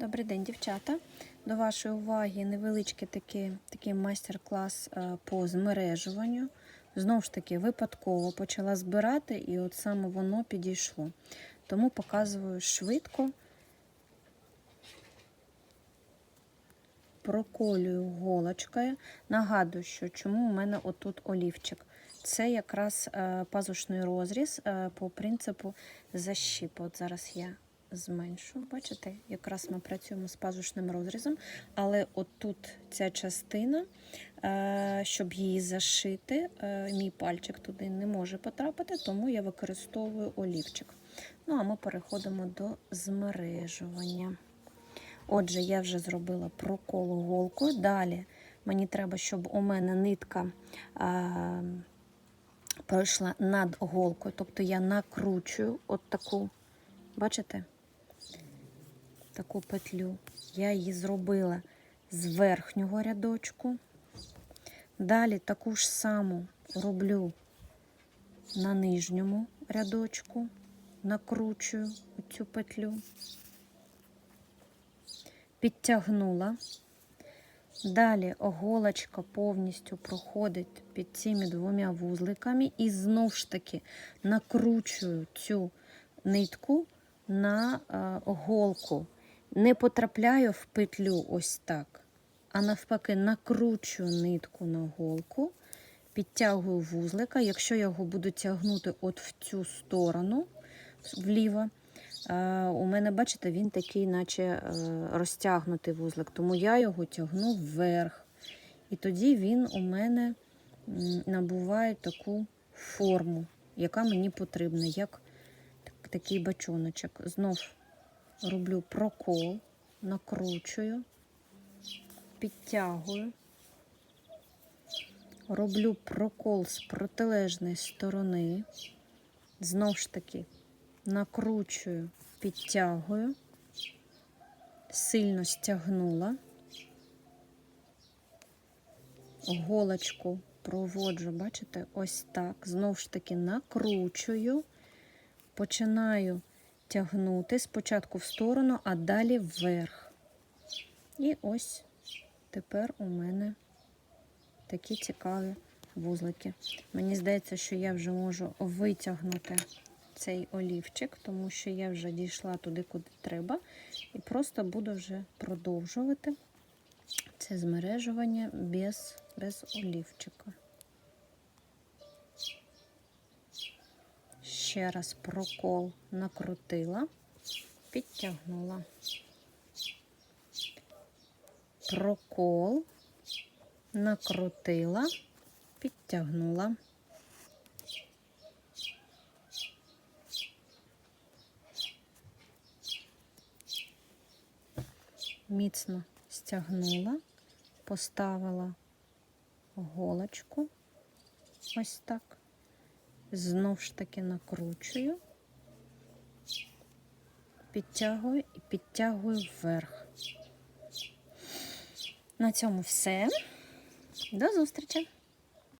Добрий день, дівчата. До вашої уваги невеличкий такий, такий майстер-клас е, по змережуванню. Знову ж таки, випадково почала збирати, і от саме воно підійшло. Тому показую швидко. Проколюю голочкою. Нагадую, що чому у мене отут олівчик. Це якраз е, пазушний розріз е, по принципу защіпу. От зараз я зменшу. Бачите, якраз ми працюємо з пазушним розрізом, але отут ця частина, е, щоб її зашити, е, мій пальчик туди не може потрапити, тому я використовую олівчик. Ну, а ми переходимо до змережування. Отже, я вже зробила прокол голкою. Далі мені треба, щоб у мене нитка а, пройшла над голкою. Тобто я накручую от таку, бачите, таку петлю. Я її зробила з верхнього рядочку. Далі таку ж саму роблю на нижньому рядочку, накручую цю петлю підтягнула. Далі голочка повністю проходить під цими двома вузликами, і знову ж таки накручую цю нитку на е, голку. Не потрапляю в петлю ось так, а навпаки, накручую нитку на голку, підтягую вузлика. Якщо я його буду тягнути от в цю сторону вліво, у мене, бачите, він такий, наче е, розтягнутий вузлик, тому я його тягну вверх. І тоді він у мене набуває таку форму, яка мені потрібна, як такий бачоночок. Знов роблю прокол, накручую, підтягую, роблю прокол з протилежної сторони, знов ж таки накручую, підтягую, сильно стягнула, голочку проводжу, бачите, ось так. Знову ж таки накручую, починаю тягнути спочатку в сторону, а далі вверх. І ось тепер у мене такі цікаві вузлики. Мені здається, що я вже можу витягнути цей олівчик, тому що я вже дійшла туди, куди треба, і просто буду вже продовжувати це змережування без, без олівчика. Ще раз прокол накрутила, підтягнула. Прокол накрутила, підтягнула. міцно стягнула, поставила голочку, ось так, знов ж таки накручую, підтягую і підтягую вверх. На цьому все. До зустрічі!